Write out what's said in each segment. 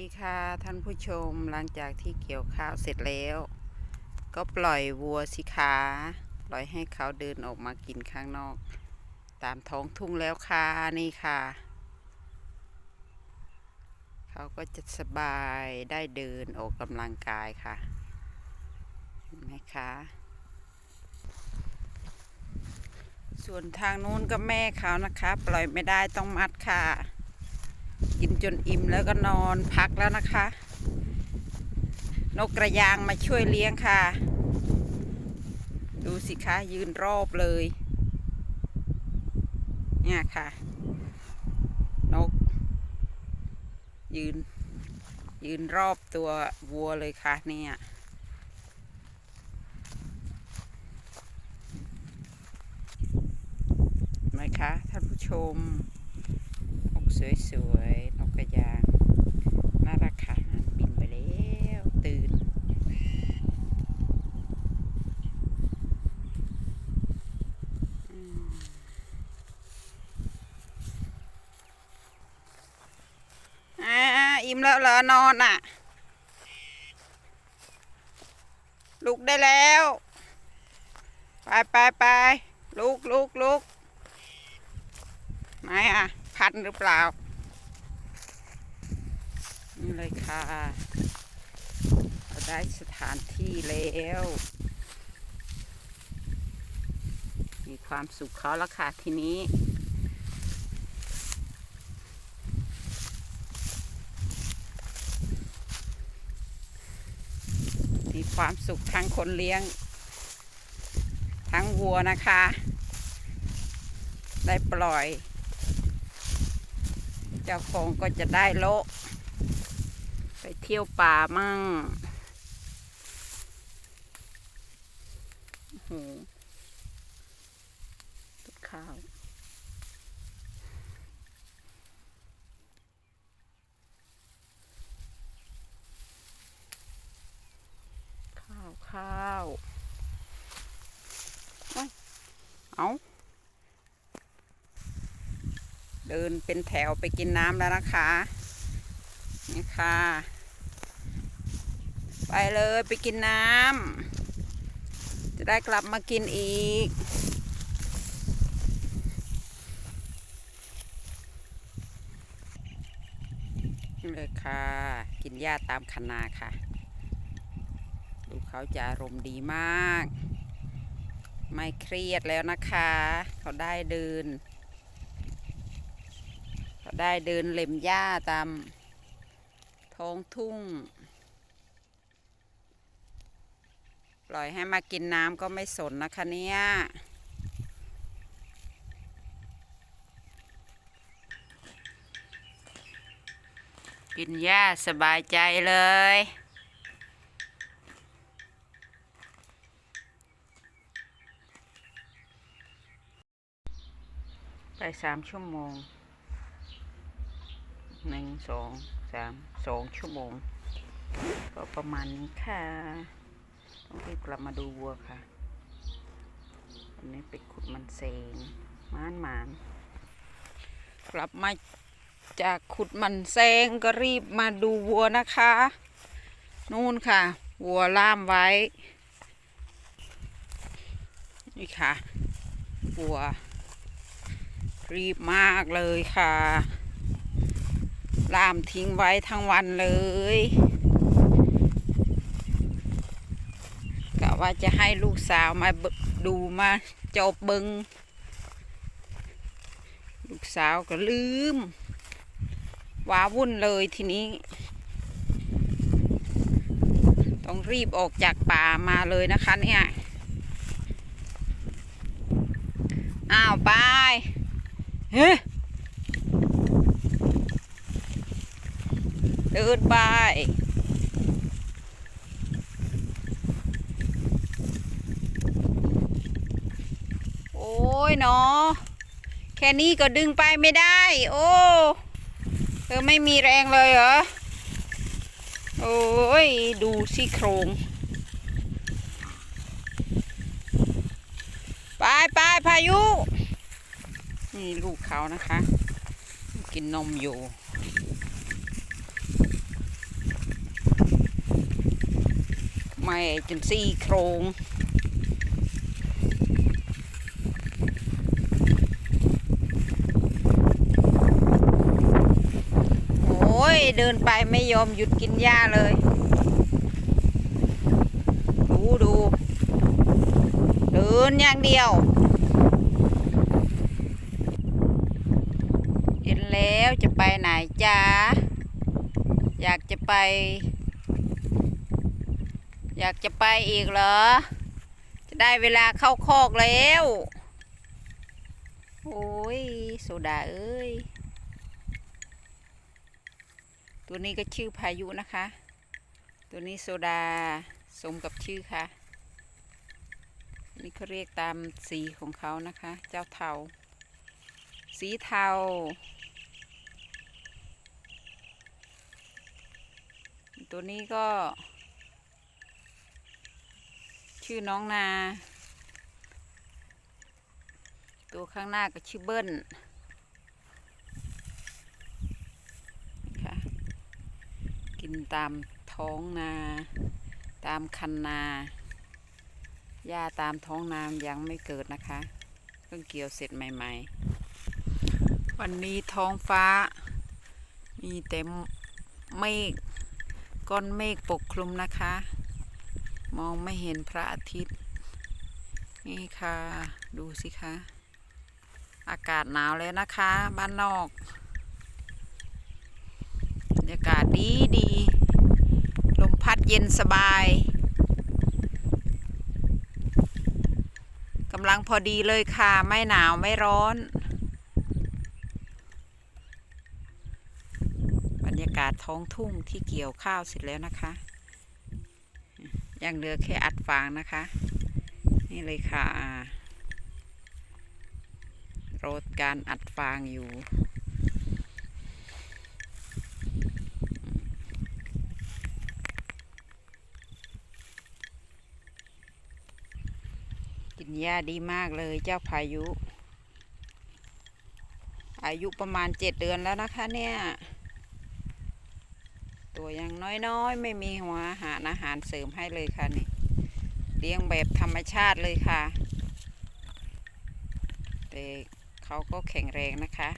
ดีค่ะท่านผู้ชมหลังจากที่เกี่ยวข้าวเสร็จแล้ว ก็ปล่อยวัวสิคะปล่อยให้เขาเดินออกมากินข้างนอก ตามท้องทุ่งแล้วค่ะนี่ค่ะ เขาก็จะสบายได้เดินออกกำลังกายค่ะเห็นไหมคะส่วนทางนู้นก็แม่เขานะคะ ปล่อยไม่ได้ต้องมัดค่ะ กิน จนอิ่มแล้วก็นอนพักแล้วนะคะ นกกระยางมาช่วยเลี้ยงค่ะ ดูสิคะยืนรอบเลย เนี่ยค่ะ นก ยืน ยืนรอบตัววัวเลยค่ะเนี่ยไหมคะท่านผู้ชมนกสวยๆ กระยางน่ารักค่ะบินไปแล้วตื่น อ่า อิ่มแล้วเหรอนอนอะ ลุกได้แล้ว ไปไปไปลุกลุกลุกไหนอะ พันหรือเปล่า นี่เลยค่ะเราได้สถานที่แล้ว มีความสุขเขาแล้วค่ะทีนี้มีความสุขทั้งคนเลี้ยง ทั้งวัวนะคะ ได้ปล่อย เจ้าของก็จะได้โละ ไปเที่ยวป่ามั่งโอ้โหต้นข้าวข้าวข้าวเอาเดินเป็นแถวไปกินน้ำแล้วนะคะนี่ค่ะ ไปเลยไปกินน้ำจะได้กลับมากินอีก เลยค่ะ กินหญ้าตามคนาค่ะ ดูเขาจะอารมณ์ดีมาก ไม่เครียดแล้วนะคะ เขาได้เดินก็ได้เดินเล็มหญ้าตามท้องทุ่ง ป ล่อยให้มากินน้ำก็ไม่สนนะคะเนี่ยกินหญ้าสบายใจเลย ไปสามชั่วโมงหนึ่งสองสามสองชั่วโมง ก็ประมาณนี้ค่ะ รีบกลับมาดูวัวค่ะ วันนี้ไปขุดมันเซงมานมานกลับมาจากขุดมันเซงก็รีบมาดูวัวนะคะ นู่นค่ะ วัวล่ามไว้ นี่ค่ะ วัว รีบมากเลยค่ะ ล่ามทิ้งไว้ทั้งวันเลยกะ ว่าจะให้ลูกสาวมาดูมาจบเบิงลูกสาวก็ลืมว้าวุ่นเลยทีนี้ ต้องรีบออกจากป่ามาเลยนะคะเนี่ย อ้าวไปเฮ้เดินไป โอ้ยเนาะแค่นี้ก็ดึงไปไม่ได้ โอ้เธอไม่มีแรงเลยเหรอ โอ้ย ดูซี่โครง ไปไปพายุ นี่ลูกเขานะคะ กินนมอยู่ไม่จนซี่โครง เดินไปไม่ยอมหยุดกินหญ้าเลย ดูดู เดินอย่างเดียว เห็นแล้วจะไปไหนจ้าอยากจะไป อยากจะไปอีกเหรอ จะได้เวลาเข้าคอกแล้ว โอ้ยโซดาเอ้ย ตัวนี้ก็ชื่อพายุนะคะ ตัวนี้โซดาสมกับชื่อค่ะ นี่เขาเรียกตามสีของเขานะคะ เจ้าเทา สีเทา ตัวนี้ก็ ชื่อน้องนา ตัวข้างหน้าก็ชื่อเบิ้ลค่ะ กินตามท้องนา ตามคันนาหญ้าตามท้องนายังไม่เกิดนะคะ เพิ่งเกี่ยวเสร็จใหม่ ๆ วันนี้ท้องฟ้า มีแต่เมฆก้อนเมฆปกคลุมนะคะ มองไม่เห็นพระอาทิตย์ นี่ค่ะ ดูสิคะ อากาศหนาวแล้วนะคะ บ้านนอก รรยากาศดีดี ลมพัดเย็นสบายกำลังพอดีเลยค่ะ ไม่หนาวไม่ร้อน บรรยากาศท้องทุ่งที่เกี่ยวข้าวเสร็จแล้วนะคะ ยังเหลือแค่อัดฟางนะคะ นี่เลยค่ะรถการอัดฟางอยู่ หญ้าดีมากเลยเจ้าพายุ อายุประมาณเจ็ดเดือนแล้วนะคะเนี่ย ตัวยังน้อยๆ ไม่มีหัวอาหารอาหารเสริมให้เลยค่ะนี่เลี้ยงแบบธรรมชาติเลยค่ะ แต่เขาก็แข็งแรงนะคะ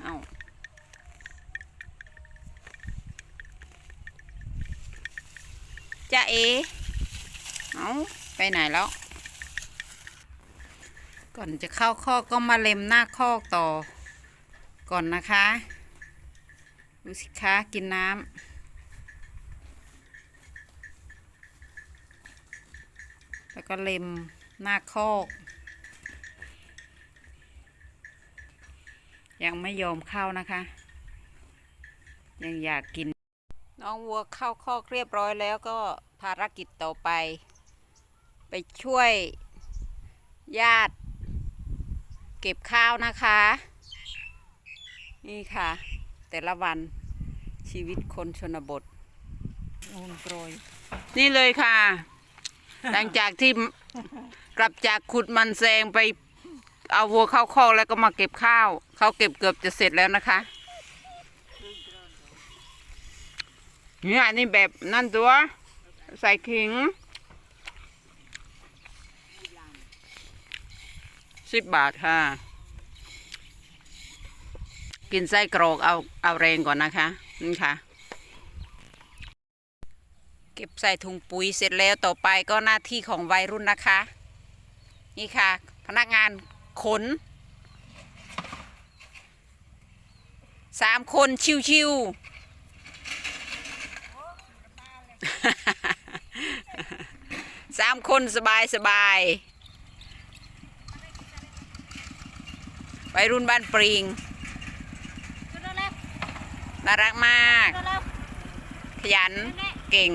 เอาจ้าเอเอาไปไหนแล้ว ก่อนจะเข้าคอกก็มาเล็มหน้าคอกต่อ ก่อนนะคะ ดูสิคะกินน้ำแล้วก็เล็มหน้าคอก ยังไม่ยอมเข้านะคะ ยังอยากกิน น้องวัวเข้าคอกเรียบร้อยแล้วก็ภารกิจต่อไป ไปช่วยญาติ เก็บข้าวนะคะ นี่ค่ะ แต่ละวันชีวิตคนชนบทโอนโปรยนี่เลยค่ะ หลังจากที่กลับจากขุดมันแซงไปเอาวัวเข้าคอกแล้วก็มาเก็บข้าว เขาเก็บเกือบจะเสร็จแล้วนะคะเนี่ยนี่แบบนั่นตัว ใส่ขิง สิบบาทค่ะ กินไส้กรอกเอาเอาแรงก่อนนะคะนี่ค่ะ เก็บใส่ถุงปุ๋ยเสร็จแล้วต่อไปก็หน้าที่ของวัยรุ่นนะคะ นี่ค่ะ พนักงานขนสามคนชิวๆสามคนสบายสบาย วัยรุ่นบ้านปริง น่ารักมาก ขยัน เก่ง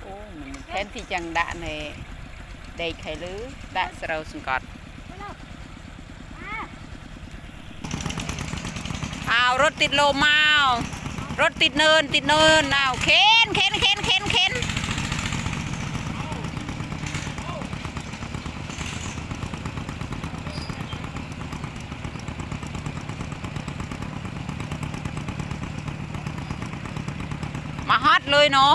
โอ้มันแทนที่จังดะในเด็กไข่ลือดะสเราสงกอดอ้าวรถติดโลมาว รถติดเนินติดเนินอ้าวเข็นเข็นเข็นเข็นเข็นมาฮัตเลยเนาะ